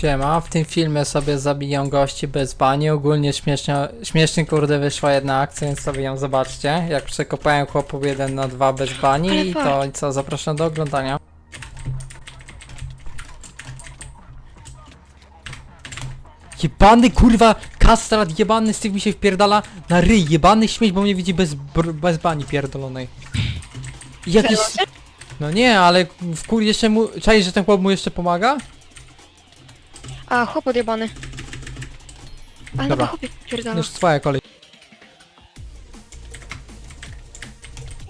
Siema, w tym filmie sobie zabiję gości bez bani. Ogólnie śmiesznie, śmiesznie kurde wyszła jedna akcja, więc sobie ją zobaczcie. Jak przekopałem chłopów 1 na 2 bez bani i to i co, zapraszam do oglądania. Jebany kurwa kastrat jebany z tych mi się wpierdala na ryj, jebany śmieć, bo mnie widzi bez, br- bez bani pierdolonej. I Jakiś... No nie, ale w kur jeszcze mu... Czaisz, że ten chłop mu jeszcze pomaga? A, chłop odjebany. Ale Dobra. no chłopie pierdala. Już twoja kolej.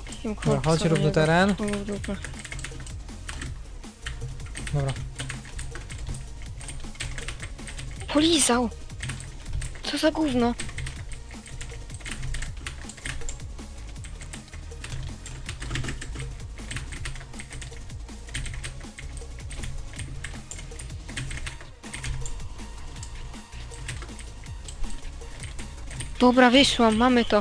Jakim Dobra, chłopcu chodź, równy teren. Chuj w dupę. Dobra. Polizał! Co za gówno? Dobra, wyszłam, mamy to.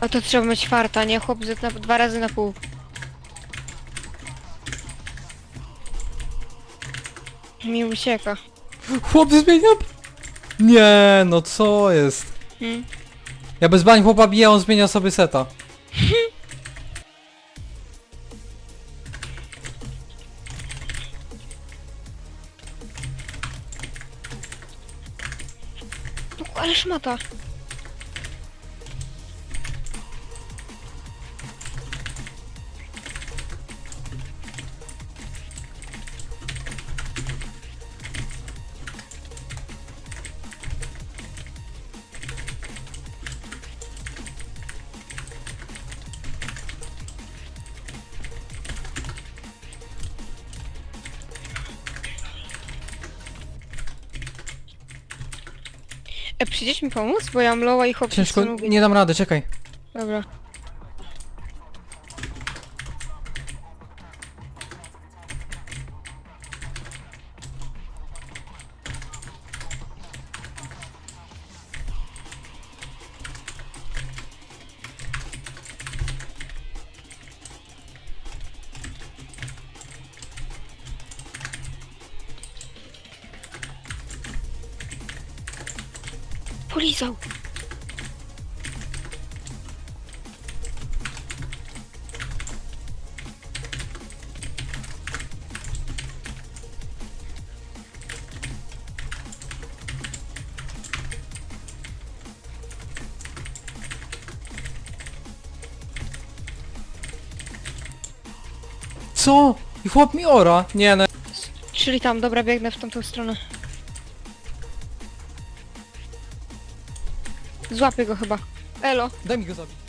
A to trzeba mieć farta, nie? Chłop na dwa razy na pół. Mi ucieka. Chłop zmienia... Nie, no co jest? Hmm? Ja bez bań chłopa biję, on zmienia sobie seta. No, ale E, przyjdziesz mi pomóc? Bo ja mam loła i chłop Ciężko, nie dam rady, czekaj. Dobra. Polizał. Co? I chłop mi ora? Nie no. Czyli tam, dobra, biegnę w tamtą stronę. Złapię go chyba. Elo. Daj mi go zabić.